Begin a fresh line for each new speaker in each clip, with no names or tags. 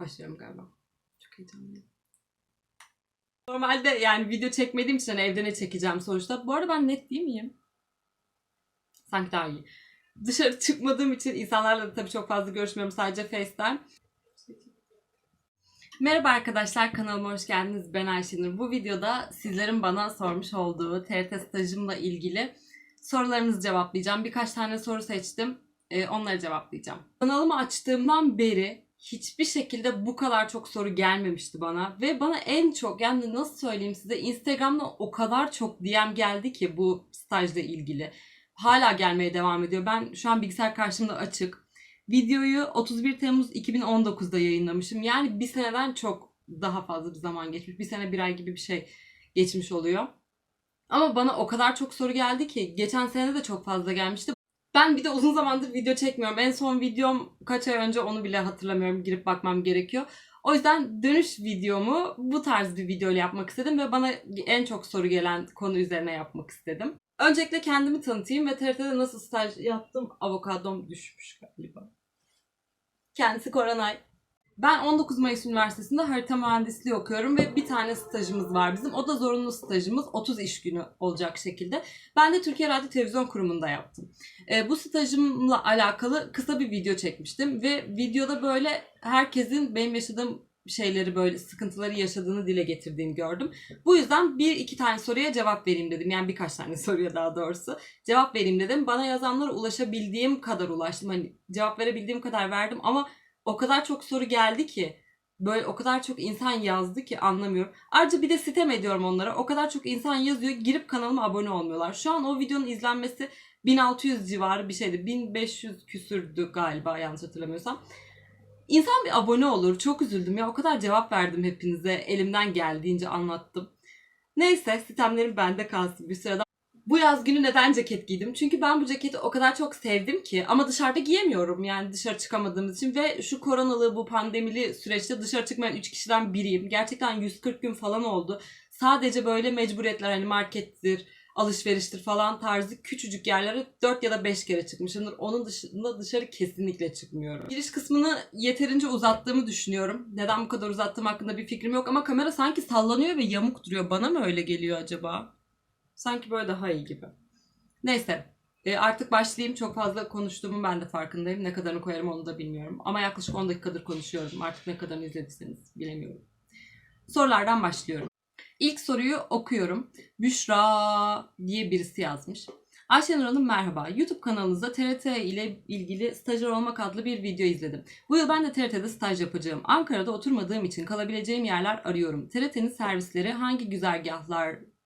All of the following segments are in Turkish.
Başlıyorum galiba. Çok heyecanlıyım. Normalde yani video çekmediğim için hani evde ne çekeceğim sonuçta. Bu arada ben net değil miyim? Sanki daha iyi. Dışarı çıkmadığım için insanlarla da tabii çok fazla görüşmüyorum. Sadece FaceTime. Merhaba arkadaşlar kanalıma hoş geldiniz. Ben Ayşenur. Bu videoda sizlerin bana sormuş olduğu TRT stajımla ilgili sorularınızı cevaplayacağım. Birkaç tane soru seçtim. Ee, onları cevaplayacağım. Kanalımı açtığımdan beri hiçbir şekilde bu kadar çok soru gelmemişti bana. Ve bana en çok yani nasıl söyleyeyim size Instagram'da o kadar çok DM geldi ki bu stajla ilgili. Hala gelmeye devam ediyor. Ben şu an bilgisayar karşımda açık. Videoyu 31 Temmuz 2019'da yayınlamışım. Yani bir seneden çok daha fazla bir zaman geçmiş. Bir sene bir ay gibi bir şey geçmiş oluyor. Ama bana o kadar çok soru geldi ki geçen sene de çok fazla gelmişti. Ben bir de uzun zamandır video çekmiyorum. En son videom kaç ay önce onu bile hatırlamıyorum. Girip bakmam gerekiyor. O yüzden dönüş videomu bu tarz bir video ile yapmak istedim ve bana en çok soru gelen konu üzerine yapmak istedim. Öncelikle kendimi tanıtayım ve TRT'de nasıl staj yaptım. Avokadom düşmüş galiba. Kendisi Koranay. Ben 19 Mayıs Üniversitesi'nde harita mühendisliği okuyorum ve bir tane stajımız var bizim. O da zorunlu stajımız 30 iş günü olacak şekilde. Ben de Türkiye Radyo Televizyon Kurumu'nda yaptım. E, bu stajımla alakalı kısa bir video çekmiştim ve videoda böyle herkesin benim yaşadığım şeyleri böyle sıkıntıları yaşadığını dile getirdiğini gördüm. Bu yüzden bir iki tane soruya cevap vereyim dedim. Yani birkaç tane soruya daha doğrusu cevap vereyim dedim. Bana yazanlara ulaşabildiğim kadar ulaştım. Hani cevap verebildiğim kadar verdim ama o kadar çok soru geldi ki böyle o kadar çok insan yazdı ki anlamıyorum. Ayrıca bir de sitem ediyorum onlara. O kadar çok insan yazıyor girip kanalıma abone olmuyorlar. Şu an o videonun izlenmesi 1600 civarı bir şeydi. 1500 küsürdü galiba yanlış hatırlamıyorsam. İnsan bir abone olur. Çok üzüldüm ya. O kadar cevap verdim hepinize. Elimden geldiğince anlattım. Neyse sitemlerim bende kalsın bir sırada. Bu yaz günü neden ceket giydim? Çünkü ben bu ceketi o kadar çok sevdim ki ama dışarıda giyemiyorum yani dışarı çıkamadığımız için ve şu koronalı bu pandemili süreçte dışarı çıkmayan 3 kişiden biriyim. Gerçekten 140 gün falan oldu. Sadece böyle mecburiyetler hani markettir, alışveriştir falan tarzı küçücük yerlere 4 ya da 5 kere çıkmışımdır. Onun dışında dışarı kesinlikle çıkmıyorum. Giriş kısmını yeterince uzattığımı düşünüyorum. Neden bu kadar uzattığım hakkında bir fikrim yok ama kamera sanki sallanıyor ve yamuk duruyor. Bana mı öyle geliyor acaba? Sanki böyle daha iyi gibi. Neyse. e, artık başlayayım. Çok fazla konuştuğumun ben de farkındayım. Ne kadarını koyarım onu da bilmiyorum. Ama yaklaşık 10 dakikadır konuşuyorum. Artık ne kadarını izlediyseniz bilemiyorum. Sorulardan başlıyorum. İlk soruyu okuyorum. Büşra diye birisi yazmış. Ayşenur Hanım merhaba. YouTube kanalınızda TRT ile ilgili stajyer olmak adlı bir video izledim. Bu yıl ben de TRT'de staj yapacağım. Ankara'da oturmadığım için kalabileceğim yerler arıyorum. TRT'nin servisleri hangi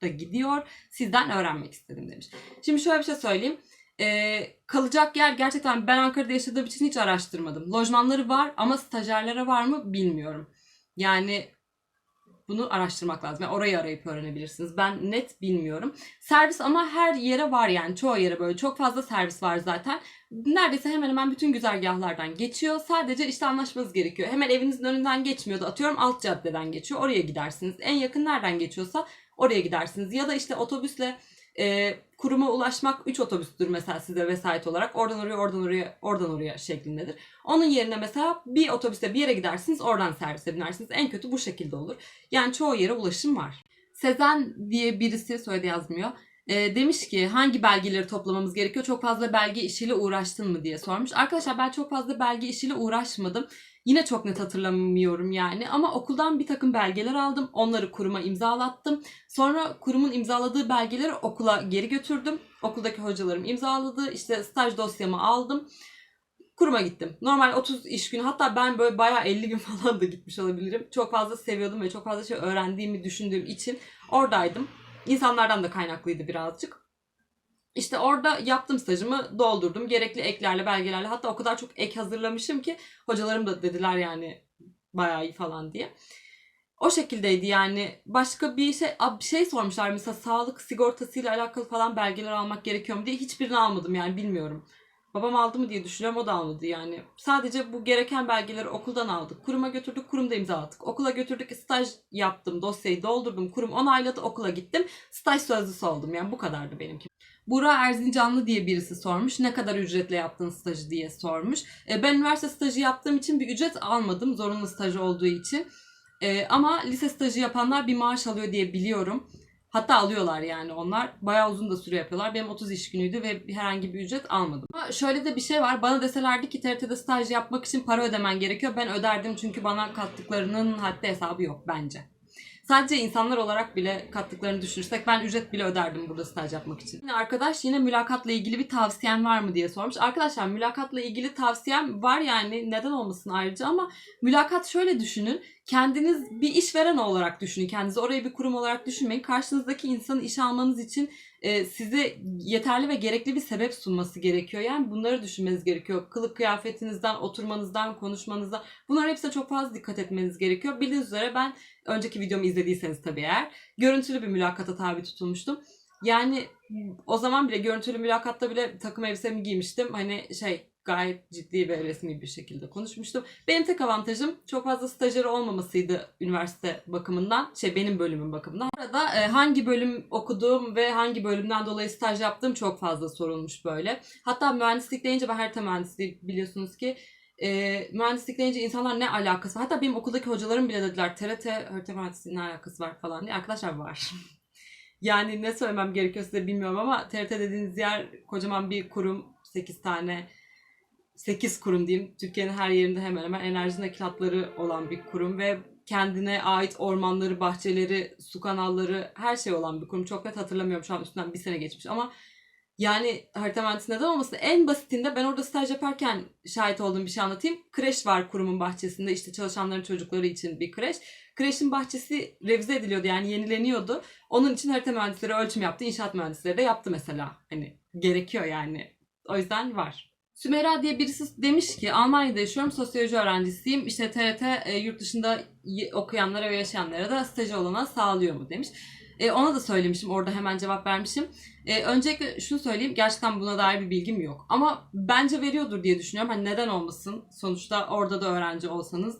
güzergahlarda gidiyor? Sizden öğrenmek istedim demiş. Şimdi şöyle bir şey söyleyeyim. Ee, kalacak yer gerçekten ben Ankara'da yaşadığım için hiç araştırmadım. Lojmanları var ama stajyerlere var mı bilmiyorum. Yani bunu araştırmak lazım. Yani orayı arayıp öğrenebilirsiniz. Ben net bilmiyorum. Servis ama her yere var yani. Çoğu yere böyle. Çok fazla servis var zaten. Neredeyse hemen hemen bütün güzergahlardan geçiyor. Sadece işte anlaşmanız gerekiyor. Hemen evinizin önünden geçmiyordu. Atıyorum alt caddeden geçiyor. Oraya gidersiniz. En yakın nereden geçiyorsa oraya gidersiniz. Ya da işte otobüsle e, kuruma ulaşmak 3 otobüstür mesela size vesayet olarak. Oradan oraya, oradan oraya, oradan oraya şeklindedir. Onun yerine mesela bir otobüste bir yere gidersiniz, oradan servise binersiniz. En kötü bu şekilde olur. Yani çoğu yere ulaşım var. Sezen diye birisi söyledi yazmıyor. E, demiş ki hangi belgeleri toplamamız gerekiyor? Çok fazla belge işiyle uğraştın mı diye sormuş. Arkadaşlar ben çok fazla belge işiyle uğraşmadım. Yine çok net hatırlamıyorum yani ama okuldan bir takım belgeler aldım. Onları kuruma imzalattım. Sonra kurumun imzaladığı belgeleri okula geri götürdüm. Okuldaki hocalarım imzaladı. İşte staj dosyamı aldım. Kuruma gittim. Normal 30 iş günü hatta ben böyle bayağı 50 gün falan da gitmiş olabilirim. Çok fazla seviyordum ve çok fazla şey öğrendiğimi düşündüğüm için oradaydım. İnsanlardan da kaynaklıydı birazcık. İşte orada yaptım stajımı doldurdum. Gerekli eklerle, belgelerle. Hatta o kadar çok ek hazırlamışım ki hocalarım da dediler yani bayağı iyi falan diye. O şekildeydi yani. Başka bir şey bir şey sormuşlar mesela sağlık sigortasıyla alakalı falan belgeler almak gerekiyor mu diye. Hiçbirini almadım yani bilmiyorum. Babam aldı mı diye düşünüyorum o da almadı yani. Sadece bu gereken belgeleri okuldan aldık. Kuruma götürdük, kurumda imza attık. Okula götürdük, staj yaptım, dosyayı doldurdum, kurum onayladı, okula gittim. Staj sözlüsü oldum yani bu kadardı benimki. Burak Erzincanlı diye birisi sormuş. Ne kadar ücretle yaptın stajı diye sormuş. E, ben üniversite stajı yaptığım için bir ücret almadım. Zorunlu stajı olduğu için. E, ama lise stajı yapanlar bir maaş alıyor diye biliyorum. Hatta alıyorlar yani onlar. Bayağı uzun da süre yapıyorlar. Benim 30 iş günüydü ve herhangi bir ücret almadım. Ama şöyle de bir şey var. Bana deselerdi ki TRT'de staj yapmak için para ödemen gerekiyor. Ben öderdim çünkü bana kattıklarının haddi hesabı yok bence. Sadece insanlar olarak bile kattıklarını düşünürsek ben ücret bile öderdim burada staj yapmak için. Yine arkadaş yine mülakatla ilgili bir tavsiyen var mı diye sormuş. Arkadaşlar mülakatla ilgili tavsiyem var yani neden olmasın ayrıca ama mülakat şöyle düşünün. Kendiniz bir işveren olarak düşünün. Kendinizi oraya bir kurum olarak düşünmeyin. Karşınızdaki insanı işe almanız için e, size yeterli ve gerekli bir sebep sunması gerekiyor. Yani bunları düşünmeniz gerekiyor. Kılık kıyafetinizden, oturmanızdan, konuşmanızdan bunlar hepsine çok fazla dikkat etmeniz gerekiyor. Bildiğiniz üzere ben önceki videomu izlediyseniz tabii eğer görüntülü bir mülakata tabi tutulmuştum. Yani o zaman bile görüntülü mülakatta bile takım elbisemi giymiştim. Hani şey gayet ciddi ve resmi bir şekilde konuşmuştum. Benim tek avantajım çok fazla stajyer olmamasıydı üniversite bakımından. Şey benim bölümüm bakımından. Arada e, hangi bölüm okuduğum ve hangi bölümden dolayı staj yaptığım çok fazla sorulmuş böyle. Hatta mühendislik deyince ben harita mühendisliği biliyorsunuz ki e, mühendislik deyince insanlar ne alakası var? Hatta benim okuldaki hocalarım bile dediler TRT harita mühendisliği ne alakası var falan diye. Arkadaşlar var. yani ne söylemem gerekiyor size bilmiyorum ama TRT dediğiniz yer kocaman bir kurum. 8 tane 8 kurum diyeyim. Türkiye'nin her yerinde hemen hemen enerji nakilatları olan bir kurum ve kendine ait ormanları, bahçeleri, su kanalları her şey olan bir kurum. Çok net hatırlamıyorum şu an üstünden bir sene geçmiş ama yani harita mühendisi neden olmasın? En basitinde ben orada staj yaparken şahit olduğum bir şey anlatayım. Kreş var kurumun bahçesinde işte çalışanların çocukları için bir kreş. Kreşin bahçesi revize ediliyordu yani yenileniyordu. Onun için harita mühendisleri ölçüm yaptı. inşaat mühendisleri de yaptı mesela. Hani gerekiyor yani. O yüzden var. Sümeyra diye birisi demiş ki Almanya'da yaşıyorum sosyoloji öğrencisiyim. İşte TRT e, yurt dışında okuyanlara ve yaşayanlara da staj olana sağlıyor mu demiş. E, ona da söylemişim orada hemen cevap vermişim. E, öncelikle şunu söyleyeyim gerçekten buna dair bir bilgim yok. Ama bence veriyordur diye düşünüyorum. Hani neden olmasın? Sonuçta orada da öğrenci olsanız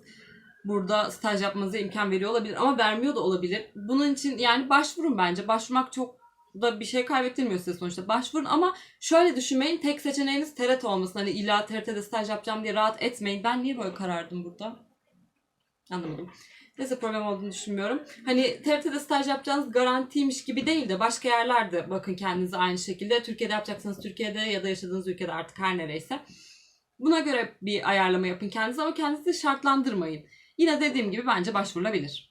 burada staj yapmanıza imkan veriyor olabilir ama vermiyor da olabilir. Bunun için yani başvurun bence. Başvurmak çok da bir şey kaybettirmiyor size sonuçta. Başvurun ama şöyle düşünmeyin. Tek seçeneğiniz TRT olmasın. Hani illa TRT'de staj yapacağım diye rahat etmeyin. Ben niye böyle karardım burada? Anlamadım. Neyse problem olduğunu düşünmüyorum. Hani TRT'de staj yapacağınız garantiymiş gibi değil de başka yerlerde bakın kendinize aynı şekilde. Türkiye'de yapacaksanız Türkiye'de ya da yaşadığınız ülkede artık her nereyse. Buna göre bir ayarlama yapın kendinize ama kendinizi şartlandırmayın. Yine dediğim gibi bence başvurulabilir.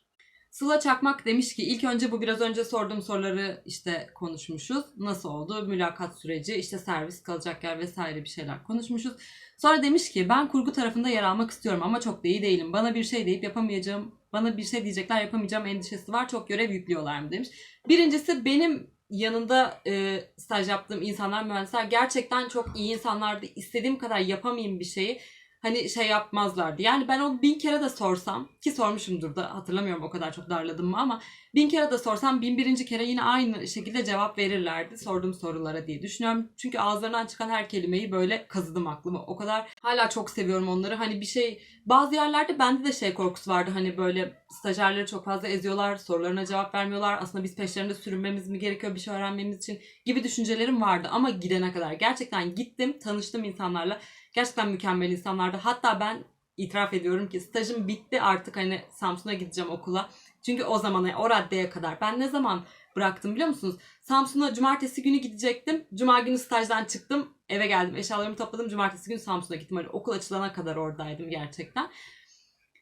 Sıla Çakmak demiş ki ilk önce bu biraz önce sorduğum soruları işte konuşmuşuz. Nasıl oldu? Mülakat süreci, işte servis, kalacak yer vesaire bir şeyler konuşmuşuz. Sonra demiş ki ben kurgu tarafında yer almak istiyorum ama çok da iyi değilim. Bana bir şey deyip yapamayacağım, bana bir şey diyecekler yapamayacağım endişesi var. Çok görev yüklüyorlar mı demiş. Birincisi benim yanında e, staj yaptığım insanlar, mühendisler gerçekten çok iyi insanlardı. İstediğim kadar yapamayayım bir şeyi hani şey yapmazlardı. Yani ben onu bin kere de sorsam ki sormuşumdur da hatırlamıyorum o kadar çok darladım mı ama bin kere de sorsam bin birinci kere yine aynı şekilde cevap verirlerdi sorduğum sorulara diye düşünüyorum. Çünkü ağızlarından çıkan her kelimeyi böyle kazıdım aklıma. O kadar hala çok seviyorum onları. Hani bir şey bazı yerlerde bende de şey korkusu vardı. Hani böyle stajyerleri çok fazla eziyorlar, sorularına cevap vermiyorlar. Aslında biz peşlerinde sürünmemiz mi gerekiyor bir şey öğrenmemiz için gibi düşüncelerim vardı. Ama gidene kadar gerçekten gittim, tanıştım insanlarla. Gerçekten mükemmel insanlardı. Hatta ben itiraf ediyorum ki stajım bitti artık hani Samsun'a gideceğim okula. Çünkü o zamana o raddeye kadar. Ben ne zaman bıraktım biliyor musunuz? Samsun'a cumartesi günü gidecektim. Cuma günü stajdan çıktım. Eve geldim. Eşyalarımı topladım. Cumartesi günü Samsun'a gittim. Hani okul açılana kadar oradaydım gerçekten.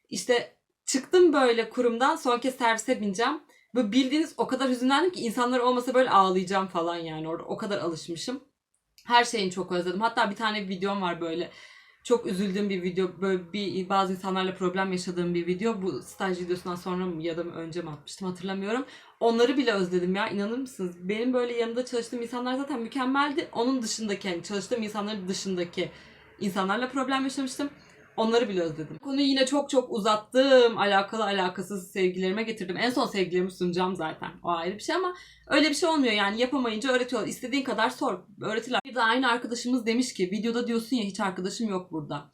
İşte çıktım böyle kurumdan. Son kez servise bineceğim. Böyle bildiğiniz o kadar hüzünlendim ki insanlar olmasa böyle ağlayacağım falan yani orada. O kadar alışmışım. Her şeyini çok özledim. Hatta bir tane videom var böyle. Çok üzüldüğüm bir video. Böyle bir bazı insanlarla problem yaşadığım bir video. Bu staj videosundan sonra mı ya da önce mi atmıştım hatırlamıyorum. Onları bile özledim ya. inanır mısınız? Benim böyle yanında çalıştığım insanlar zaten mükemmeldi. Onun dışındaki yani çalıştığım insanların dışındaki insanlarla problem yaşamıştım. Onları bile özledim. Konuyu yine çok çok uzattım. Alakalı alakasız sevgilerime getirdim. En son sevgilerimi sunacağım zaten. O ayrı bir şey ama öyle bir şey olmuyor yani. Yapamayınca öğretiyorlar. İstediğin kadar sor. Öğretirler. Bir de aynı arkadaşımız demiş ki videoda diyorsun ya hiç arkadaşım yok burada.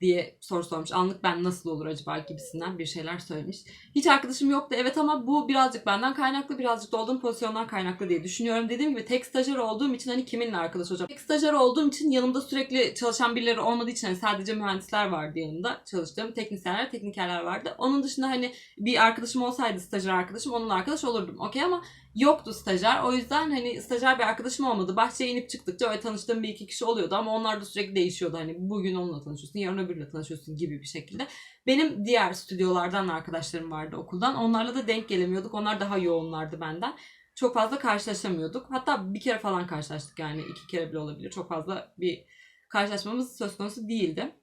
Diye soru sormuş. Anlık ben nasıl olur acaba gibisinden bir şeyler söylemiş. Hiç arkadaşım yoktu evet ama bu birazcık benden kaynaklı birazcık da olduğum pozisyondan kaynaklı diye düşünüyorum. Dediğim gibi tek stajyer olduğum için hani kiminle arkadaş olacağım. Tek stajyer olduğum için yanımda sürekli çalışan birileri olmadığı için hani sadece mühendisler vardı yanımda çalıştığım. Teknisyenler, teknikerler vardı. Onun dışında hani bir arkadaşım olsaydı stajyer arkadaşım onunla arkadaş olurdum. Okey ama yoktu stajyer. O yüzden hani stajyer bir arkadaşım olmadı. Bahçeye inip çıktıkça öyle tanıştığım bir iki kişi oluyordu ama onlar da sürekli değişiyordu. Hani bugün onunla tanışıyorsun, yarın öbürüyle tanışıyorsun gibi bir şekilde. Benim diğer stüdyolardan arkadaşlarım vardı okuldan. Onlarla da denk gelemiyorduk. Onlar daha yoğunlardı benden. Çok fazla karşılaşamıyorduk. Hatta bir kere falan karşılaştık yani. iki kere bile olabilir. Çok fazla bir karşılaşmamız söz konusu değildi.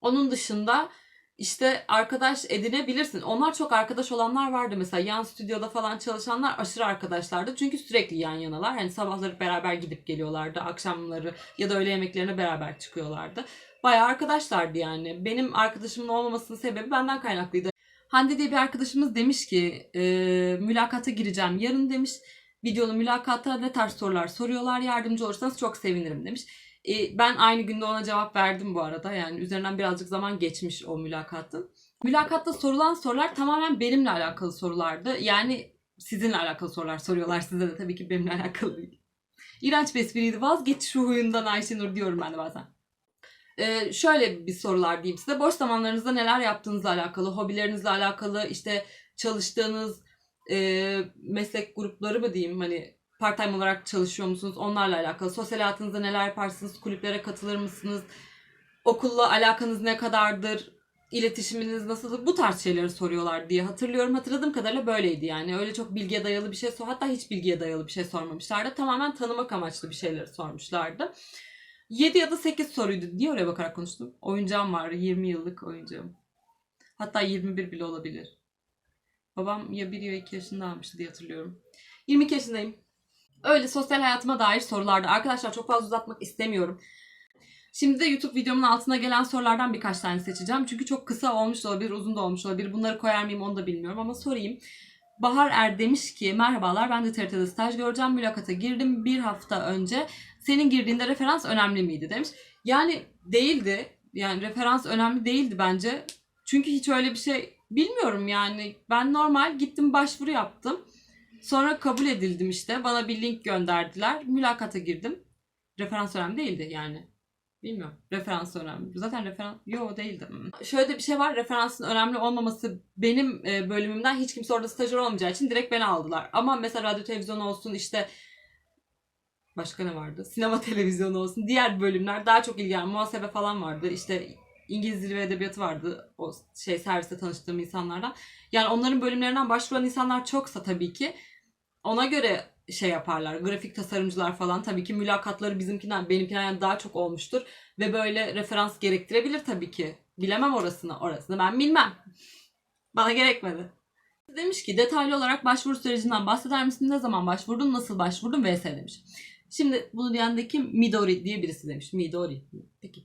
Onun dışında işte arkadaş edinebilirsin. Onlar çok arkadaş olanlar vardı mesela yan stüdyoda falan çalışanlar aşırı arkadaşlardı. Çünkü sürekli yan yanalar. Hani sabahları beraber gidip geliyorlardı. Akşamları ya da öğle yemeklerine beraber çıkıyorlardı. Bayağı arkadaşlardı yani. Benim arkadaşımın olmamasının sebebi benden kaynaklıydı. Hande diye bir arkadaşımız demiş ki e, mülakata gireceğim yarın demiş. Videolu mülakata ne tarz sorular soruyorlar yardımcı olursanız çok sevinirim demiş. E, ben aynı günde ona cevap verdim bu arada. Yani üzerinden birazcık zaman geçmiş o mülakatın. Mülakatta sorulan sorular tamamen benimle alakalı sorulardı. Yani sizinle alakalı sorular soruyorlar size de tabii ki benimle alakalı değil. İğrenç bir espriydi. Vazgeç şu huyundan Ayşenur diyorum ben de bazen. Ee, şöyle bir sorular diyeyim size. Boş zamanlarınızda neler yaptığınızla alakalı, hobilerinizle alakalı, işte çalıştığınız e, meslek grupları mı diyeyim hani part time olarak çalışıyor musunuz onlarla alakalı. Sosyal hayatınızda neler yaparsınız, kulüplere katılır mısınız, okulla alakanız ne kadardır, iletişiminiz nasıl bu tarz şeyleri soruyorlar diye hatırlıyorum. Hatırladığım kadarıyla böyleydi yani. Öyle çok bilgiye dayalı bir şey sor hatta hiç bilgiye dayalı bir şey sormamışlardı. Tamamen tanımak amaçlı bir şeyleri sormuşlardı. 7 ya da 8 soruydu. Niye oraya bakarak konuştum? Oyuncağım var. 20 yıllık oyuncağım. Hatta 21 bile olabilir. Babam ya 1 ya 2 yaşında almıştı diye hatırlıyorum. 22 yaşındayım. Öyle sosyal hayatıma dair sorulardı. Arkadaşlar çok fazla uzatmak istemiyorum. Şimdi de YouTube videomun altına gelen sorulardan birkaç tane seçeceğim. Çünkü çok kısa olmuş olabilir, uzun da olmuş olabilir. Bunları koyar mıyım onu da bilmiyorum ama sorayım. Bahar Er demiş ki merhabalar ben de TRT'de staj göreceğim. Mülakata girdim bir hafta önce. Senin girdiğinde referans önemli miydi demiş. Yani değildi. Yani referans önemli değildi bence. Çünkü hiç öyle bir şey bilmiyorum yani. Ben normal gittim başvuru yaptım. Sonra kabul edildim işte. Bana bir link gönderdiler. Mülakata girdim. Referans önemli değildi yani. Bilmiyorum. Referans önemli. Zaten referans... Yo değildi. Hmm. Şöyle bir şey var. Referansın önemli olmaması benim e, bölümümden hiç kimse orada stajyer olmayacağı için direkt beni aldılar. Ama mesela radyo televizyon olsun işte başka ne vardı? Sinema televizyonu olsun. Diğer bölümler daha çok ilgilen. Muhasebe falan vardı. İşte İngiliz dili ve edebiyatı vardı. O şey serviste tanıştığım insanlardan. Yani onların bölümlerinden başvuran insanlar çoksa tabii ki ona göre şey yaparlar. Grafik tasarımcılar falan tabii ki mülakatları bizimkinden benimkinden daha çok olmuştur ve böyle referans gerektirebilir tabii ki. Bilemem orasını. Orasını ben bilmem. Bana gerekmedi. Demiş ki detaylı olarak başvuru sürecinden bahseder misin? Ne zaman başvurdun? Nasıl başvurdun? vs demiş. Şimdi bunu diyen de kim? Midori diye birisi demiş. Midori. Peki.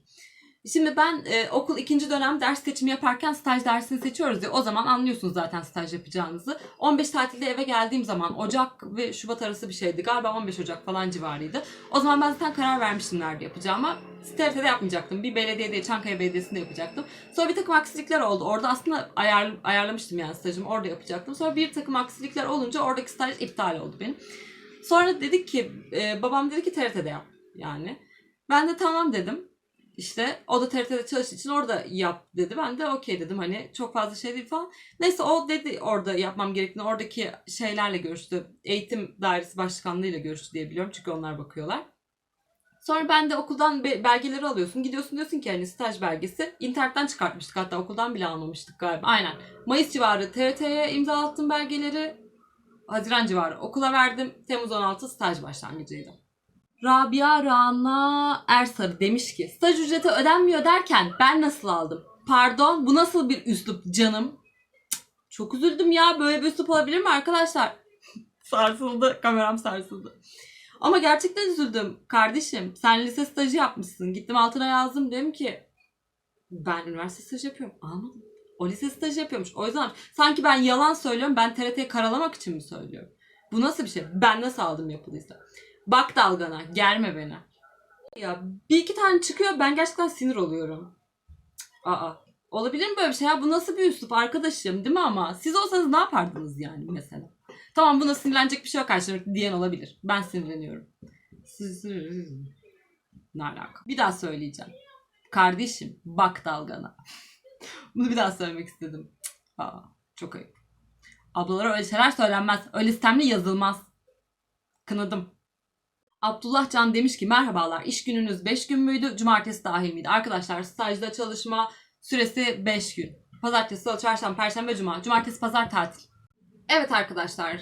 Şimdi ben e, okul ikinci dönem ders seçimi yaparken staj dersini seçiyoruz ya o zaman anlıyorsunuz zaten staj yapacağınızı. 15 tatilde eve geldiğim zaman Ocak ve Şubat arası bir şeydi galiba 15 Ocak falan civarıydı. O zaman ben zaten karar vermiştim nerede yapacağıma. TRT'de yapmayacaktım. Bir belediyede Çankaya Belediyesi'nde yapacaktım. Sonra bir takım aksilikler oldu. Orada aslında ayar, ayarlamıştım yani stajımı orada yapacaktım. Sonra bir takım aksilikler olunca oradaki staj iptal oldu benim. Sonra dedik ki e, babam dedi ki TRT'de yap yani. Ben de tamam dedim. İşte o da TRT'de çalıştığı için orada yap dedi. Ben de okey dedim hani çok fazla şey değil falan. Neyse o dedi orada yapmam gerektiğini oradaki şeylerle görüştü. Eğitim dairesi başkanlığıyla görüştü diye biliyorum çünkü onlar bakıyorlar. Sonra ben de okuldan be- belgeleri alıyorsun. Gidiyorsun diyorsun ki hani staj belgesi. İnternetten çıkartmıştık hatta okuldan bile almamıştık galiba. Aynen. Mayıs civarı TRT'ye imza attım belgeleri. Haziran civarı okula verdim. Temmuz 16 staj başlangıcıydı. Rabia Rana Ersarı demiş ki staj ücreti ödenmiyor derken ben nasıl aldım? Pardon bu nasıl bir üslup canım? Çok üzüldüm ya böyle bir üslup olabilir mi arkadaşlar? sarsıldı kameram sarsıldı. Ama gerçekten üzüldüm kardeşim. Sen lise stajı yapmışsın. Gittim altına yazdım dedim ki ben üniversite stajı yapıyorum. Almadım. O lise stajı yapıyormuş. O yüzden sanki ben yalan söylüyorum. Ben TRT'yi karalamak için mi söylüyorum? Bu nasıl bir şey? Ben nasıl aldım yapıldıysa? Bak dalgana. Germe beni. Ya bir iki tane çıkıyor ben gerçekten sinir oluyorum. Aa. Olabilir mi böyle bir şey ya? Bu nasıl bir üslup arkadaşım değil mi ama? Siz olsanız ne yapardınız yani mesela? Tamam buna sinirlenecek bir şey yok karşımda diyen olabilir. Ben sinirleniyorum. Siz... Ne alaka? Bir daha söyleyeceğim. Kardeşim bak dalgana. Bunu bir daha söylemek istedim. Aa, çok ayıp. Ablalara öyle şeyler söylenmez. Öyle sistemli yazılmaz. Kınadım. Abdullah Can demiş ki merhabalar iş gününüz 5 gün müydü? Cumartesi dahil miydi? Arkadaşlar stajda çalışma süresi 5 gün. Pazartesi, salı, çarşamba, perşembe, cuma. Cumartesi, pazar tatil. Evet arkadaşlar.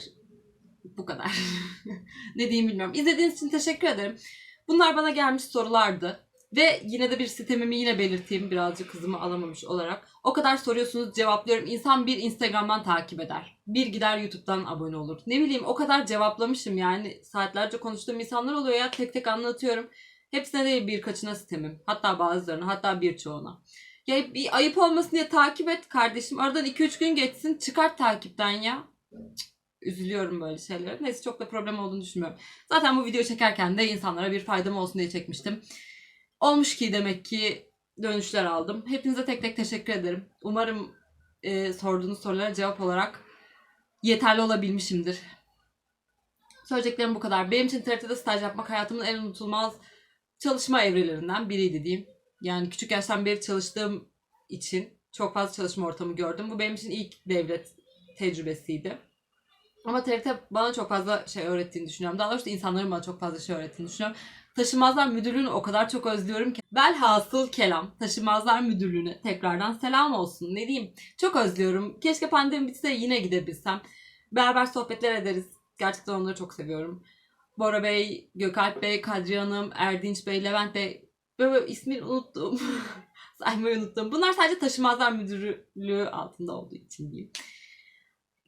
Bu kadar. ne diyeyim bilmiyorum. İzlediğiniz için teşekkür ederim. Bunlar bana gelmiş sorulardı. Ve yine de bir sitemimi yine belirteyim birazcık kızımı alamamış olarak. O kadar soruyorsunuz cevaplıyorum. İnsan bir Instagram'dan takip eder. Bir gider YouTube'dan abone olur. Ne bileyim o kadar cevaplamışım yani. Saatlerce konuştuğum insanlar oluyor ya tek tek anlatıyorum. Hepsine değil birkaçına sitemim. Hatta bazılarına hatta birçoğuna. Ya bir ayıp olmasın diye takip et kardeşim. Aradan 2-3 gün geçsin çıkart takipten ya. Cık, Üzülüyorum böyle şeylere. Neyse çok da problem olduğunu düşünmüyorum. Zaten bu video çekerken de insanlara bir faydam olsun diye çekmiştim. Olmuş ki demek ki dönüşler aldım. Hepinize tek tek teşekkür ederim. Umarım e, sorduğunuz sorulara cevap olarak yeterli olabilmişimdir. Söyleyeceklerim bu kadar. Benim için TRT'de staj yapmak hayatımın en unutulmaz çalışma evrelerinden biriydi diyeyim. Yani küçük yaştan beri çalıştığım için çok fazla çalışma ortamı gördüm. Bu benim için ilk devlet tecrübesiydi. Ama TRT bana çok fazla şey öğrettiğini düşünüyorum. Daha doğrusu insanların bana çok fazla şey öğrettiğini düşünüyorum. Taşımazlar Müdürlüğü'nü o kadar çok özlüyorum ki. Velhasıl kelam Taşımazlar Müdürlüğü'ne tekrardan selam olsun. Ne diyeyim? Çok özlüyorum. Keşke pandemi bitse yine gidebilsem. Beraber sohbetler ederiz. Gerçekten onları çok seviyorum. Bora Bey, Gökalp Bey, Kadriye Hanım, Erdinç Bey, Levent Bey. Böyle ismini unuttum. Saymayı unuttum. Bunlar sadece Taşımazlar Müdürlüğü altında olduğu için diyeyim.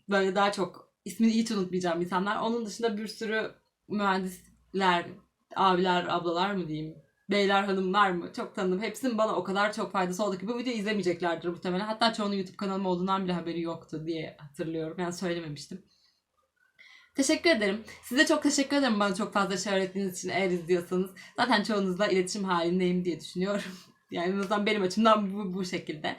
Böyle daha çok ismini hiç unutmayacağım insanlar. Onun dışında bir sürü mühendisler, abiler, ablalar mı diyeyim, beyler, hanımlar mı çok tanıdım. Hepsinin bana o kadar çok faydası oldu ki bu videoyu izlemeyeceklerdir muhtemelen. Hatta çoğunun YouTube kanalım olduğundan bile haberi yoktu diye hatırlıyorum. Yani söylememiştim. Teşekkür ederim. Size çok teşekkür ederim bana çok fazla şey öğrettiğiniz için eğer izliyorsanız. Zaten çoğunuzla iletişim halindeyim diye düşünüyorum. Yani en azından benim açımdan bu, bu şekilde.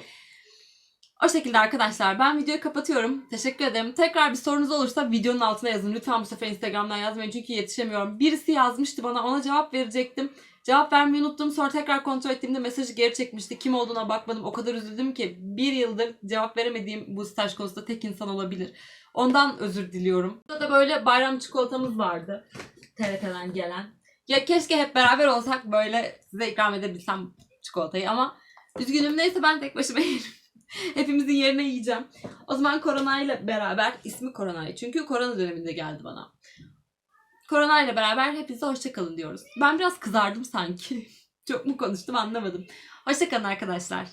O şekilde arkadaşlar ben videoyu kapatıyorum. Teşekkür ederim. Tekrar bir sorunuz olursa videonun altına yazın. Lütfen bu sefer Instagram'dan yazmayın çünkü yetişemiyorum. Birisi yazmıştı bana ona cevap verecektim. Cevap vermeyi unuttum. Sonra tekrar kontrol ettiğimde mesajı geri çekmişti. Kim olduğuna bakmadım. O kadar üzüldüm ki bir yıldır cevap veremediğim bu staj konusunda tek insan olabilir. Ondan özür diliyorum. Burada da böyle bayram çikolatamız vardı. TRT'den gelen. Ya keşke hep beraber olsak böyle size ikram edebilsem çikolatayı ama üzgünüm neyse ben tek başıma yerim. Hepimizin yerine yiyeceğim. O zaman koronayla beraber ismi koronayı çünkü korona döneminde geldi bana. Koronayla beraber hepinize hoşçakalın diyoruz. Ben biraz kızardım sanki. Çok mu konuştum anlamadım. Hoşçakalın arkadaşlar.